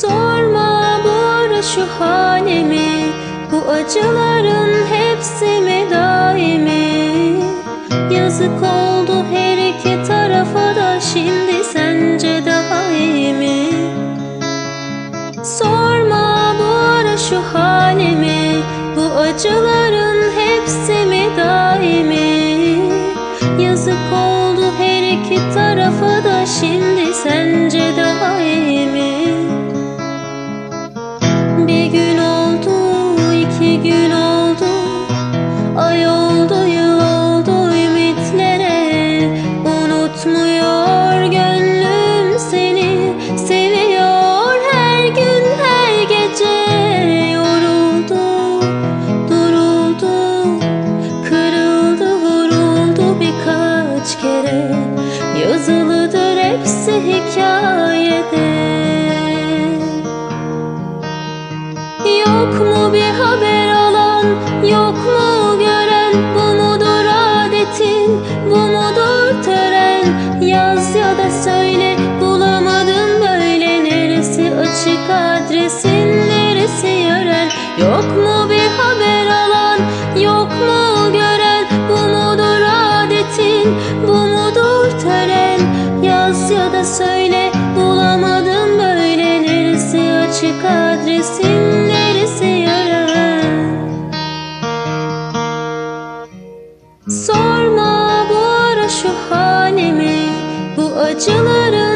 Sorma bu ara şu halimi Bu acıların hepsi mi daimi Yazık oldu yok mu gören? Bu mudur adetin, bu mudur tören? Yaz ya da söyle, bulamadım böyle. Neresi açık adresin, neresi yören? Yok mu bir haber alan, yok mu gören? Bu mudur adetin, bu mudur tören? Yaz ya da söyle, bulamadım böyle. Neresi açık adresin, Sorma bu ara şu halimi Bu acıların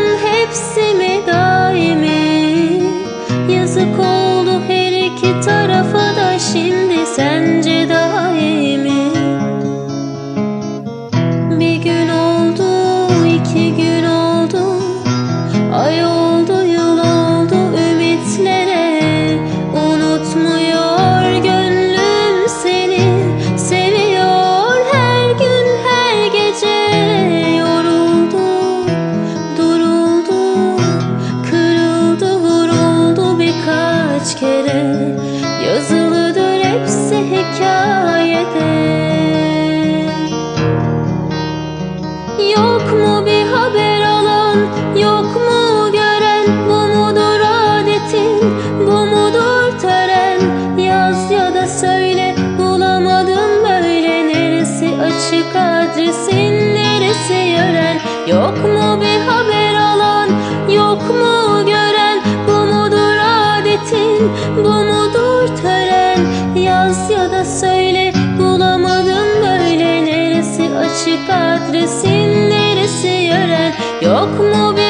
Yok mu bir haber alan, yok mu gören? Bu mudur adetin, bu mudur tören? Yaz ya da söyle, bulamadım böyle Neresi? Açık adresin, neresi yören? Yok mu bir